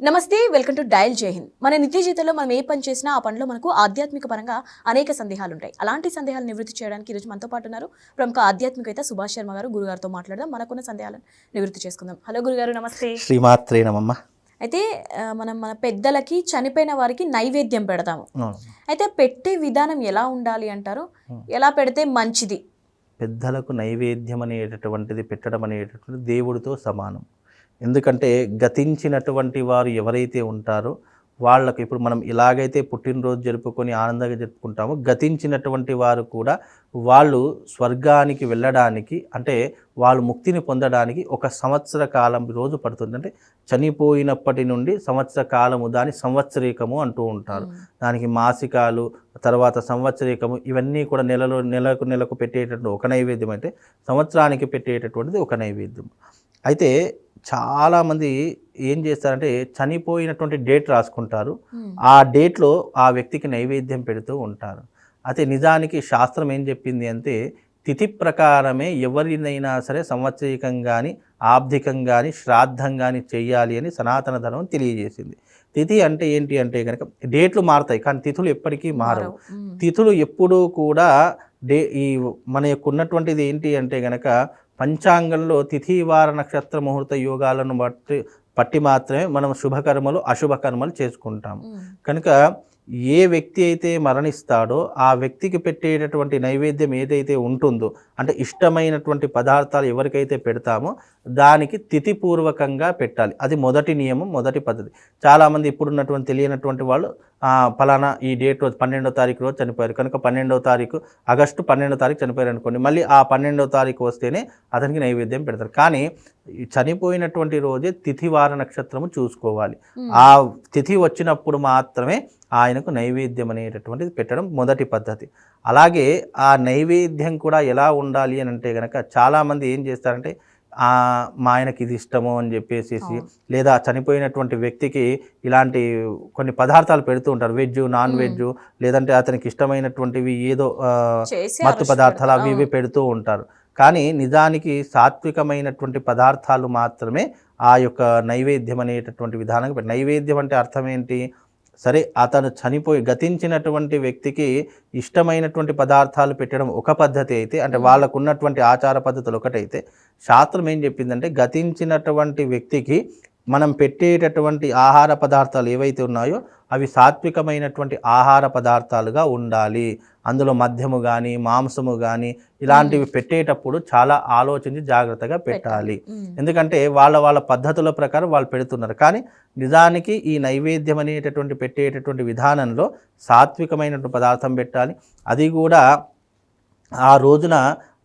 నమస్తే welcome to dial జై హింద్. మన నిత్య జీవితంలో మనం ఏ పని చేసినా ఆ పనిలో మనకు ఆధ్యాత్మిక పరంగా అనేక సందేహాలు ఉంటాయి అలాంటి సందేహాలు నివృత్తి చేయడానికి ఈరోజు మనతో పాటు ఉన్నారు ప్రముఖ ఆధ్యాత్మికవేత్త సుభాష్ శర్మ గారు. గురుగారితో మాట్లాడదాం. మనకున్న సందేహాలను నివృత్తి చేసుకుందాం. హలో గురుగారు నమస్తే. శ్రీమాత్రే నమమ్మ అయితే మనం మన పెద్దలకి చనిపోయిన వారికి నైవేద్యం పెడతాము. అయితే పెట్టే విధానం ఎలా ఉండాలి అంటారు? ఎలా పెడితే మంచిది? పెద్దలకు నైవేద్యం అనేటటువంటిది పెట్టడం అనేటటువంటిది దేవుడితో సమానం. ఎందుకంటే గతించినటువంటి వారు ఎవరైతే ఉంటారో వాళ్ళకు ఇప్పుడు మనం ఇలాగైతే పుట్టినరోజు జరుపుకొని ఆనందంగా జరుపుకుంటామో గతించినటువంటి వారు కూడా వాళ్ళు స్వర్గానికి వెళ్ళడానికి అంటే వాళ్ళు ముక్తిని పొందడానికి ఒక సంవత్సర కాలం రోజు పడుతుంది. అంటే చనిపోయినప్పటి నుండి సంవత్సర కాలము దాని సంవత్సరీకము అంటూ ఉంటారు. దానికి మాసికాలు తర్వాత సంవత్సరీకము ఇవన్నీ కూడా నెలలో నెలకు నెలకు పెట్టేటటువంటి ఒక నైవేద్యం. అయితే సంవత్సరానికి పెట్టేటటువంటిది ఒక నైవేద్యం. అయితే చాలామంది ఏం చేస్తారంటే చనిపోయినటువంటి డేట్ రాసుకుంటారు. మ్మ్. ఆ డేట్లో ఆ వ్యక్తికి నైవేద్యం పెడుతూ ఉంటారు. అయితే నిజానికి శాస్త్రం ఏం చెప్పింది అంటే తిథి ప్రకారమే ఎవరినైనా సరే సంవత్సరికం కానీ ఆబ్ధికం కానీ శ్రాద్ధం కానీ చెయ్యాలి అని సనాతన ధర్మం తెలియజేసింది. తిథి అంటే ఏంటి అంటే కనుక డేట్లు మారుతాయి కానీ తిథులు ఎప్పటికీ మారవు. మ్మ్. తిథులు ఎప్పుడూ కూడా డే ఈ మన యొక్క ఉన్నటువంటిది ఏంటి అంటే గనక పంచాంగంలో తిథి వార నక్షత్ర ముహూర్త యోగాలను బట్టి పట్టి మాత్రమే మనం శుభకర్మలు అశుభకర్మలు చేసుకుంటాం మ్మ్. కనుక ఏ వ్యక్తి అయితే మరణిస్తాడో ఆ వ్యక్తికి పెట్టేటటువంటి నైవేద్యం ఏదైతే ఉంటుందో అంటే ఇష్టమైనటువంటి పదార్థాలు ఎవరికైతే పెడతామో దానికి తిథిపూర్వకంగా పెట్టాలి. అది మొదటి నియమం మొదటి పద్ధతి. చాలామంది ఇప్పుడున్నటువంటి తెలియనటువంటి వాళ్ళు ఫలానా ఈ డేట్ రోజు పన్నెండో తారీఖు రోజు చనిపోయారు. కనుక పన్నెండవ తారీఖు ఆగస్టు పన్నెండో తారీఖు చనిపోయారు అనుకోండి మళ్ళీ ఆ పన్నెండవ తారీఖు వస్తేనే అతనికి నైవేద్యం పెడతారు. కానీ చనిపోయినటువంటి రోజే తిథి వార నక్షత్రము చూసుకోవాలి. ఆ తిథి వచ్చినప్పుడు మాత్రమే ఆయనకు నైవేద్యం అనేటటువంటిది పెట్టడం మొదటి పద్ధతి. అలాగే ఆ నైవేద్యం కూడా ఎలా ఉండాలి అని అంటే కనుక చాలామంది ఏం చేస్తారంటే ఆ, మా ఆయనకి ఇది ఇష్టము అని చెప్పేసి. లేదా చనిపోయినటువంటి వ్యక్తికి ఇలాంటి కొన్ని పదార్థాలు పెడుతూ ఉంటారు. వెజ్ నాన్ వెజ్ లేదంటే అతనికి ఇష్టమైనటువంటివి ఏదో మత్తు పదార్థాలు. అవి ఇవి పెడుతూ ఉంటారు. కానీ నిజానికి సాత్వికమైనటువంటి పదార్థాలు మాత్రమే ఆ యొక్క నైవేద్యం అనేటటువంటి విధానంగా పెట్ట- నైవేద్యం అంటే అర్థం ఏంటి? సరే అతను చనిపోయి గతించినటువంటి వ్యక్తికి ఇష్టమైనటువంటి పదార్థాలు పెట్టడం ఒక పద్ధతి అయితే అంటే వాళ్ళకు ఉన్నటువంటి ఆచార పద్ధతులు ఒకటైతే శాస్త్రం ఏం చెప్పిందంటే గతించినటువంటి వ్యక్తికి మనం పెట్టేటటువంటి ఆహార పదార్థాలు ఏవైతే ఉన్నాయో అవి సాత్వికమైనటువంటి ఆహార పదార్థాలుగా ఉండాలి. అందులో మద్యము కానీ మాంసము కానీ ఇలాంటివి పెట్టేటప్పుడు చాలా ఆలోచించి జాగ్రత్తగా పెట్టాలి. ఎందుకంటే వాళ్ళ వాళ్ళ పద్ధతుల ప్రకారం వాళ్ళు పెడుతున్నారు. కానీ నిజానికి ఈ నైవేద్యం అనేటటువంటి పెట్టేటటువంటి విధానంలో సాత్వికమైనటువంటి పదార్థం పెట్టాలి. అది కూడా ఆ రోజున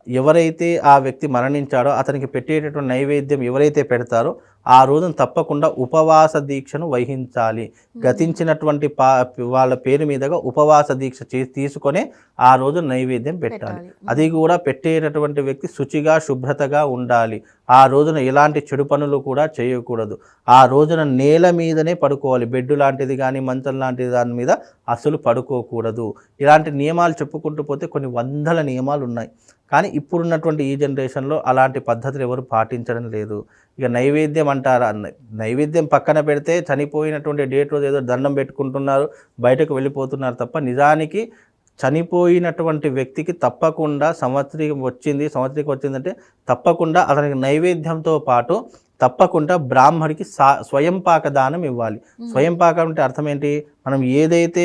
ఎవరైతే ఆ వ్యక్తి మరణించాడో అతనికి పెట్టేటటువంటి నైవేద్యం ఎవరైతే పెడతారో ఆ రోజున తప్పకుండా ఉపవాస దీక్షను వహించాలి. గతించినటువంటి పా వాళ్ళ పేరు మీదుగా ఉపవాస దీక్ష చే తీసుకొని ఆ రోజు నైవేద్యం పెట్టాలి. అది కూడా పెట్టేటటువంటి వ్యక్తి శుచిగా శుభ్రతగా ఉండాలి. ఆ రోజున ఎలాంటి చెడు పనులు కూడా చేయకూడదు. ఆ రోజున నేల మీదనే పడుకోవాలి. బెడ్ లాంటిది కానీ మంచం లాంటి దాని మీద అసలు పడుకోకూడదు. ఇలాంటి నియమాలు చెప్పుకుంటూ పోతే కొన్ని వందల నియమాలు ఉన్నాయి. కానీ ఇప్పుడున్నటువంటి ఈ జనరేషన్లో అలాంటి పద్ధతులు ఎవరు పాటించడం లేదు. ఇక నైవేద్యం అంటారా? నైవేద్యం పక్కన పెడితే చనిపోయినటువంటి డేట్ రోజు ఏదో దండం పెట్టుకుంటున్నారు బయటకు వెళ్ళిపోతున్నారు తప్ప నిజానికి చనిపోయినటువంటి వ్యక్తికి తప్పకుండా సంవత్సరం వచ్చింది సంవత్సరం వచ్చిందంటే తప్పకుండా అతనికి నైవేద్యంతో పాటు తప్పకుండా బ్రాహ్మడికి సా స్వయం పాక దానం ఇవ్వాలి. స్వయం పాకం అంటే అర్థం ఏంటి మనం ఏదైతే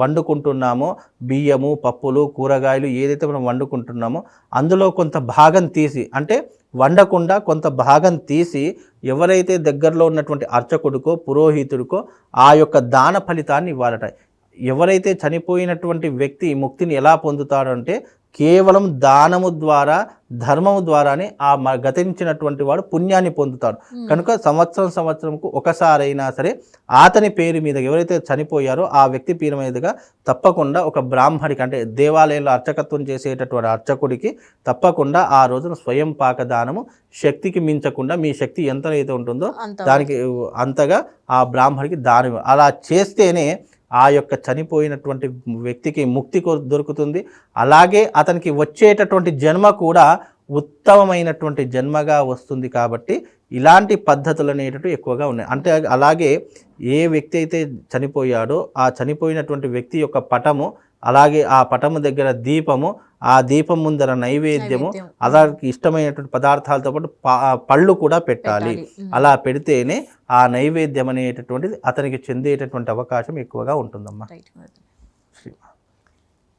వండుకుంటున్నామో బియ్యము పప్పులు కూరగాయలు ఏదైతే మనం వండుకుంటున్నామో అందులో కొంత భాగం తీసి అంటే వండకుండా కొంత భాగం తీసి ఎవరైతే దగ్గరలో ఉన్నటువంటి అర్చకుడికో పురోహితుడికో ఆ యొక్క దాన ఫలితాన్ని ఇవ్వాలట. ఎవరైతే చనిపోయినటువంటి వ్యక్తి ముక్తిని ఎలా పొందుతాడు అంటే కేవలం దానము ద్వారా ధర్మము ద్వారానే ఆ గతించినటువంటి వాడు పుణ్యాన్ని పొందుతాడు. కనుక సంవత్సరం సంవత్సరంకు ఒకసారైనా సరే అతని పేరు మీద ఎవరైతే చనిపోయారో ఆ వ్యక్తి పేరు మీదుగా తప్పకుండా ఒక బ్రాహ్మడికి అంటే దేవాలయంలో అర్చకత్వం చేసేటటువంటి అర్చకుడికి తప్పకుండా ఆ రోజున స్వయం పాకదానము శక్తికి మించకుండా మీ శక్తి ఎంత అయితే ఉంటుందో దానికి అంతగా ఆ బ్రాహ్మడికి దానం. అలా చేస్తేనే ఆ యొక్క చనిపోయినటువంటి వ్యక్తికి ముక్తి దొరుకుతుంది. అలాగే అతనికి వచ్చేటటువంటి జన్మ కూడా ఉత్తమమైనటువంటి జన్మగా వస్తుంది కాబట్టి ఇలాంటి పద్ధతులు అనేటట్టు ఎక్కువగా ఉన్నాయి. అంటే అలాగే ఏ వ్యక్తి అయితే చనిపోయాడో ఆ చనిపోయినటువంటి వ్యక్తి యొక్క పటము అలాగే ఆ పటము దగ్గర దీపము ఆ దీపం ముందర నైవేద్యము నైవేద్యం. అలాగే ఇష్టమైనటువంటి పదార్థాలతో పాటు పళ్ళు కూడా పెట్టాలి. అలా పెడితేనే ఆ నైవేద్యం అనేటటువంటిది అతనికి చెందేటటువంటి అవకాశం ఎక్కువగా ఉంటుందమ్మా